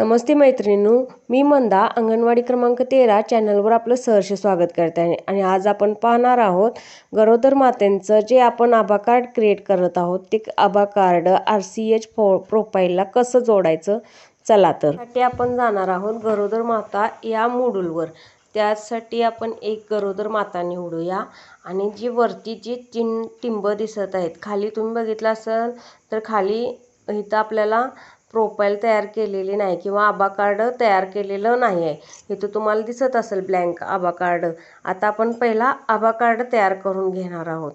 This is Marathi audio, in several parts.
नमस्ते मैत्रिणींनो मी मंदा अंगणवाडी क्रमांक तेरा चॅनलवर आपलं सहर्ष स्वागत करते आहे. आणि आज आपण पाहणार आहोत गरोदर मातेंचं जे आपण आभा कार्ड क्रिएट करत आहोत ते आभा कार्ड आर सी एच फो प्रोफाईलला कसं जोडायचं? चला तर. साठी आपण जाणार आहोत गरोदर माता या मोडूलवर त्यासाठी आपण एक गरोदर माता निवडूया. आणि जी वरती जी तीन टिंब दिसत आहेत खाली तुम्ही बघितलं असाल तर खाली इथं आपल्याला प्रोफाईल तयार केलेली नाही किंवा आभा कार्ड तयार केलेलं नाही आहे. इथं तुम्हाला दिसत असेल ब्लँक आभा कार्ड. आता आपण पहिला आभा कार्ड तयार करून घेणार आहोत.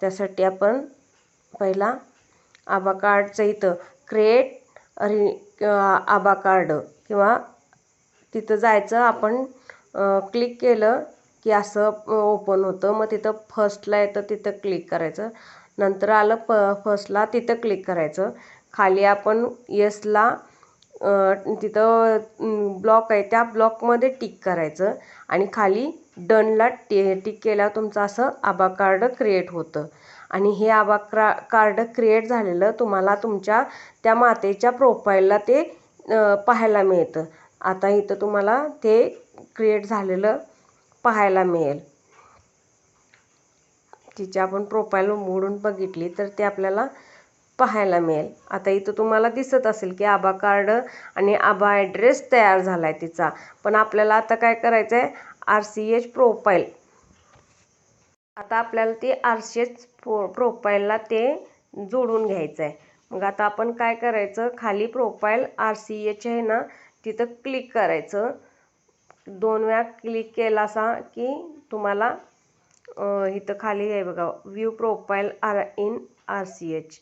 त्यासाठी आपण पहिला आभा कार्डचं इथं क्रिएट रि आभा कार्ड किंवा तिथं जायचं आपण क्लिक केलं की असं ओपन होतं. मग तिथं फर्स्टला येतं तिथं क्लिक करायचं. नंतर आलं प फर्स्टला तिथं क्लिक करायचं. खाली आपण यसला तिथं ब्लॉक आहे. त्या ब्लॉकमध्ये टिक करायचं आणि खाली डनला टे टिक केल्यावर तुमचं असं आभा कार्ड क्रिएट होतं. आणि हे आभा क्रा कार्ड क्रिएट झालेलं तुम्हाला तुमच्या त्या मातेच्या प्रोफाईलला ते पाहायला मिळतं. आता इथं तुम्हाला ते क्रिएट झालेलं पाहायला मिळेल. तिची आपण प्रोफाईल उघडून बघितली तर ते आपल्याला पाहायला मिळेल. आता इथं तुम्हाला दिसत असेल की आभा कार्ड आणि आभा ॲड्रेस तयार झाला आहे तिचा. पण आपल्याला आता काय करायचं आहे आर सी एच प्रोफाईल आता आपल्याला ते आर सी एच प्रो प्रोफाईलला ते जोडून घ्यायचं आहे मग आता आपण काय करायचं? खाली प्रोफाईल आर सी एच आहे ना तिथं क्लिक करायचं. दोन वेळा क्लिक केला असा की तुम्हाला इथं खाली आहे बघा view profile R in R C H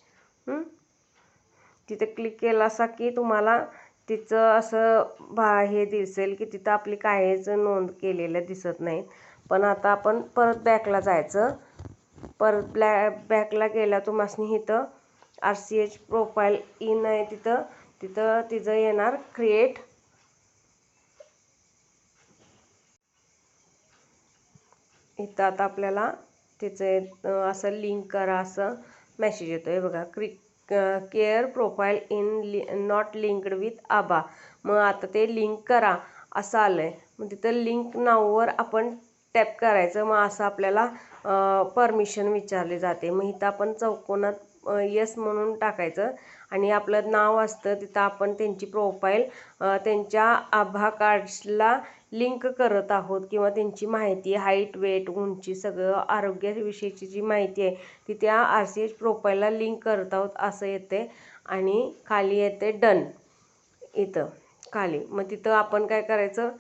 तिथे क्लिक केला असा की तुम्हाला तिचं असं भा हे दिसेल की तिथं आपली काहीच नोंद केलेलं दिसत नाही पण आता आपण परत बॅकला जायचं. परत ब्लॅ बॅकला गेल्या तुम्हाला इथं R C H profile in आहे तिथं. तिथं तिचं येणार क्रिएट इथं आता आपल्याला तिचं असं लिंक करा असं. मेसेज येतो आहे बघा क्रिक केअर प्रोफाईल इन लि नॉट लिंक्ड विथ आबा मग आता ते लिंक करा. असं आलं आहे मग तिथं लिंक नाववर आपण टॅप करायचं. मग असं आपल्याला परमिशन विचारली जाते. मग इथं आपण चौकोनात यस म्हणून टाकायचं. आणि आपलं नाव असतं तिथं आपण त्यांची प्रोफाईल त्यांच्या आभा कार्ड्सला लिंक करत आहोत किंवा त्यांची माहिती हाईट वेट उंची सगळं आरोग्याविषयीची जी माहिती आहे ती त्या आर सी एच प्रोफाईलला लिंक करत आहोत असं येते. आणि खाली येते डन इथं खाली. मग तिथं आपण काय करायचं?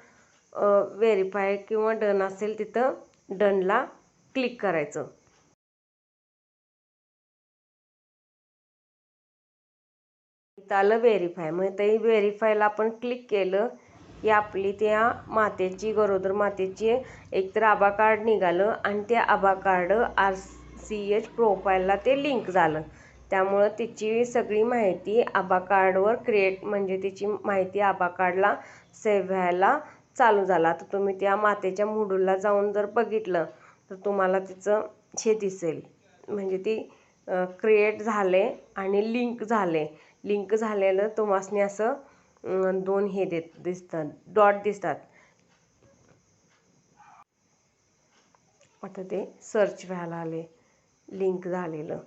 व्हेरीफाय किंवा डन असेल तिथं डनला क्लिक करायचं. इथं आलं व्हेरीफाय मग ते व्हेरीफायला आपण क्लिक केलं की आपली त्या मातेची गरोदर मातेची एकतर आभा कार्ड निघालं आणि ते आभा कार्ड आर सी एच प्रोफाईलला ते लिंक झालं. त्यामुळं तिची सगळी माहिती आभा कार्डवर क्रिएट म्हणजे तिची माहिती आभा कार्डला सेव्ह व्हायला चालू झाला. तर तुम्ही त्या मातेच्या मुडूला जाऊन जर बघितलं तर तुम्हाला तिचं हे दिसेल. म्हणजे ती क्रिएट झाले आणि लिंक झाले. लिंक झालेलं तो मासने असं दोन हे देत दिसतात डॉट दिसतात. आता ते सर्च व्हायला आले लिंक झालेलं.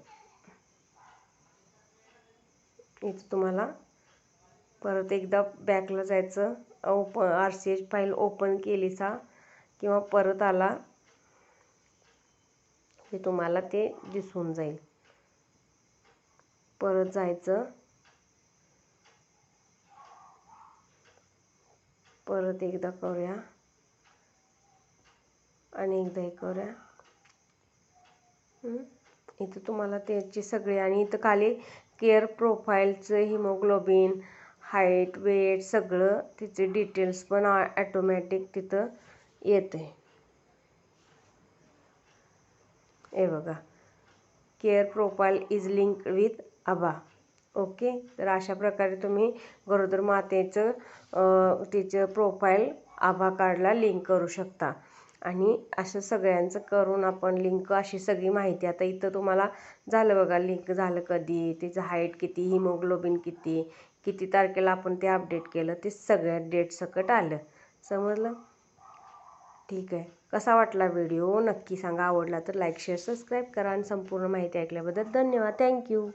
इथं तुम्हाला परत एकदा बॅकला जायचं op R C H file open केलीचा किंवा परत आला हे तुम्हाला ते दिसून जाईल. परत जायचं परत एकदा करूया. आणि एकदा हे करूया. इथं तुम्हाला त्याची सगळी आणि इथं खाली केअर प्रोफाईलचं हिमोग्लोबिन हाईट वेट सगळं तिचे डिटेल्स पण ॲटोमॅटिक तिथं येते. हे बघा. Care profile is link with ABHA okay? तर अशा प्रकारे तुम्ही गरोदर मातेचं तिचं प्रोफाईल आभा कार्डला लिंक करू शकता. आणि असं सगळ्यांचं करून आपण लिंक अशी सगळी माहिती आता इथं तुम्हाला झालं बघा लिंक झालं कधी तिचं हाईट किती हिमोग्लोबिन किती किती तारखेला आपण ते अपडेट केलं ते सगळ्या डेट सकट आलं. समजलं? ठीक आहे. कसा वाटला व्हिडिओ नक्की सांगा. आवडला तर लाईक शेअर सबस्क्राईब करा. आणि संपूर्ण माहिती ऐकल्याबद्दल धन्यवाद. थँक्यू